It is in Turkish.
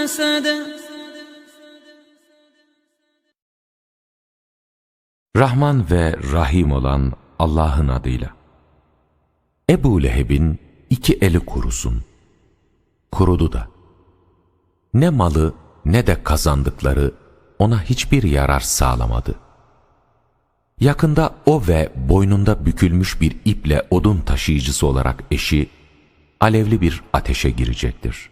مسد Rahman ve Rahim olan Allah'ın adıyla. Ebu Leheb'in iki eli kurusun. Kurudu da. Ne malı ne de kazandıkları ona hiçbir yarar sağlamadı. Yakında o ve boynunda bükülmüş bir iple odun taşıyıcısı olarak eşi, alevli bir ateşe girecektir.